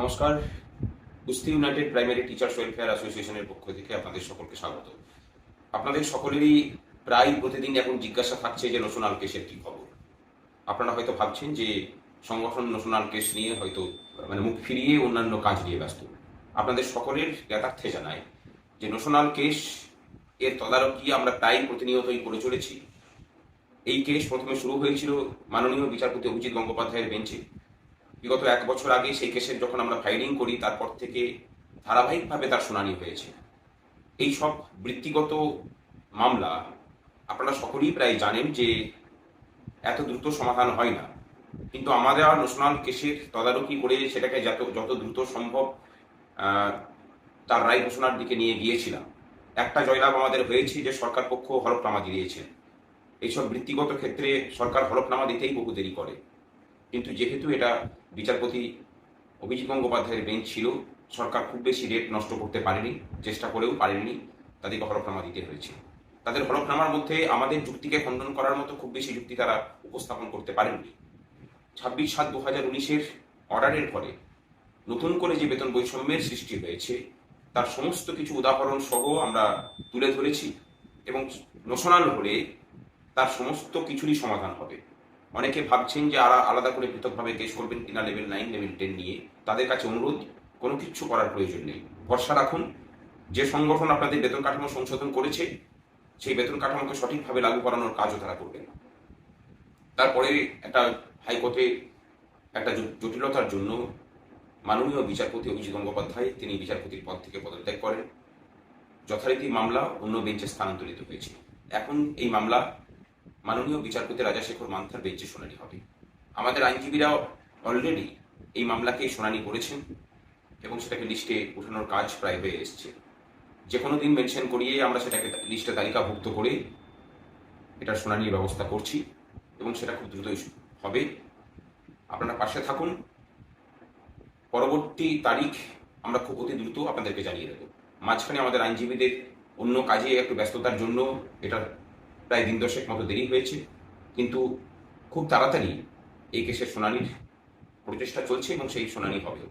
নমস্কার। কুস্তি United primary teachers welfare অ্যাসোসিয়েশনের পক্ষ থেকে আপনাদের সকলকে স্বাগত। আপনাদের সকলেরই প্রায় প্রতিদিন এখন জিজ্ঞাসা থাকছে যে নোশনাল কেসের কি খবর। আপনারা হয়তো ভাবছেন যে সংগঠন নোশনাল কেস নিয়ে হয়তো মানে মুখ ফিরিয়ে অন্যান্য কাজ নিয়ে ব্যস্ত। আপনাদের সকলের জ্ঞাতার্থে জানায় যে নোশনাল কেস এর তদারকি আমরা প্রায় প্রতিনিয়তই করে চলেছি। এই কেস প্রথমে শুরু হয়েছিল মাননীয় বিচারপতি অভিজিৎ গঙ্গোপাধ্যায়ের বেঞ্চে। বিগত এক বছর আগে সেই কেসের যখন আমরা ফাইলিং করি, তারপর থেকে ধারাবাহিকভাবে তার শুনানি হয়েছে। এই সব বৃত্তিগত মামলা আপনারা সকলেই প্রায় জানেন যে এত দ্রুত সমাধান হয় না। কিন্তু আমাদের ন্যাশনাল কেসের তদারকি করে সেটাকে যত যত দ্রুত সম্ভব তার রায় ঘোষণার দিকে নিয়ে গিয়েছিলাম। একটা জয়লাভ আমাদের হয়েছে যে সরকার পক্ষ হলফনামা দিয়েছেন এইসব বৃত্তিগত ক্ষেত্রে সরকার হলফনামা দিতেই বহু দেরি করে। কিন্তু যেহেতু এটা বিচারপতি অভিজিৎ গঙ্গোপাধ্যায়ের বেঞ্চ ছিল, সরকার খুব বেশি রেট নষ্ট করতে পারেনি, চেষ্টা করেও পারেনি, তাদেরকে হলফনামা দিতে হয়েছে। তাদের হলফনামার মধ্যে আমাদের যুক্তিকে খণ্ডন করার মতো খুব বেশি যুক্তি তারা উপস্থাপন করতে পারেননি। ছাব্বিশ সাত দু হাজার উনিশের অর্ডারের ফলে নতুন করে যে বেতন বৈষম্যের সৃষ্টি হয়েছে, তার সমস্ত কিছু উদাহরণ সহ আমরা তুলে ধরেছি এবং নোশনাল হলে তার সমস্ত কিছুরই সমাধান হবে। অনেকে ভাবছেন যে আর আলাদা করে পৃথকভাবে কেস করবেন কিনা লেভেল নাইন লেভেল টেন নিয়ে। তাদের কাছে অনুরোধ, কোনো কিছু করার প্রয়োজন নেই। ভরসা রাখুন, যে সংগঠন আপনাদের বেতন কাঠামো সংশোধন করেছে, সেই বেতন কাঠামোকে সঠিকভাবে লাগু করানোর কাজও তারা করবেন। তারপরে একটা হাইকোর্টে একটা জটিলতার জন্য মাননীয় বিচারপতি অভিজিৎ গঙ্গোপাধ্যায়, তিনি বিচারপতির পদ থেকে পদত্যাগ করেন। যথারীতি মামলা অন্য বেঞ্চে স্থানান্তরিত হয়েছে। এখন এই মামলা মাননীয় বিচারপতি রাজাশেখর মান্থার বেঞ্চে শুনানি হবে। আমাদের আইনজীবীরা অলরেডি এই মামলাকে শুনানি করেছেন এবং সেটাকে লিস্টে ওঠানোর কাজ প্রায় হয়ে এসছে। যে কোনো দিন মেনশন করিয়ে আমরা সেটাকে লিস্টে তালিকাভুক্ত করে এটার শুনানির ব্যবস্থা করছি এবং সেটা খুব দ্রুতই হবে। আপনারা পাশে থাকুন। পরবর্তী তারিখ আমরা খুব অতি দ্রুত আপনাদেরকে জানিয়ে দেবো। মাঝখানে আমাদের আইনজীবীদের অন্য কাজে একটু ব্যস্ততার জন্য এটা প্রায় দিন দশেক মতো দেরি হয়েছে, কিন্তু খুব তাড়াতাড়ি এই কেসের শুনানির প্রচেষ্টা চলছে এবং সেই শুনানি হবে।